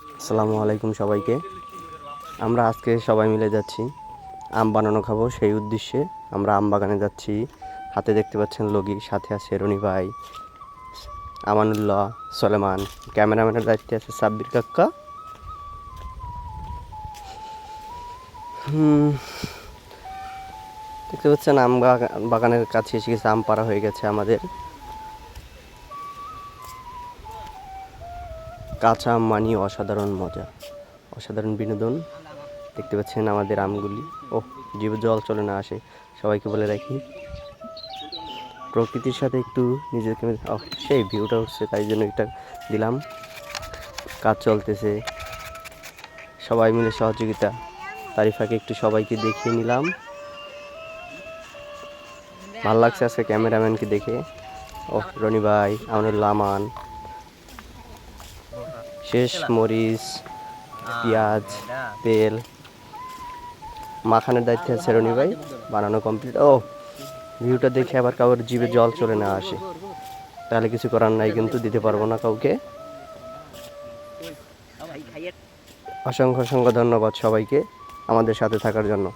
আসসালামু আলাইকুম সবাইকে। আমরা আজকে সবাই মিলে যাচ্ছি। আম বানানো খাব সেই উদ্দেশ্যে। আমরা আম বাগানে যাচ্ছি। হাতে দেখতে পাচ্ছেন লগি, সাথে আছে রনি ভাই, আমানুল্লাহ, সলেমান। ক্যামেরাম্যানের দায়িত্বে আছে সাব্বির কাক্কা দেখতে পাচ্ছেন আম বাগা- বাগানের কাছে এসে গেছে, আম পাড়া হয়ে গেছে আমাদের। কাঁচা, মানি, অসাধারণ মজা। অসাধারণ বিনোদন। দেখতে পাচ্ছেন আমাদের আমগুলি। ও জীব জল চলে না আসে। সবাইকে বলে রাখি, প্রকৃতির সাথে একটু নিজেকে সেই ভিউটা উঠছে তাই জন্য এটা দিলাম। কাজ চলতেছে। সবাই মিলে সহযোগিতা। তারিফাকে একটু সবাইকে দেখিয়ে নিলাম। ভালো লাগছে আজকে ক্যামেরাম্যানকে দেখে। ও রনি ভাই, আমানুল্লাহ, আমান। শেষ মরিচ পেঁয়াজ তেল। মাখানোর দায়িত্বে আছে রনি ভাই বানানো কমপ্লিট ও ভিউটা দেখে আবার কাউর জিভে জল চলে না আসে। তাহলে কিছু করার নাই কিন্তু দিতে পারব না কাউকে। অসংখ্য অসংখ্য ধন্যবাদ সবাইকে আমাদের সাথে থাকার জন্য।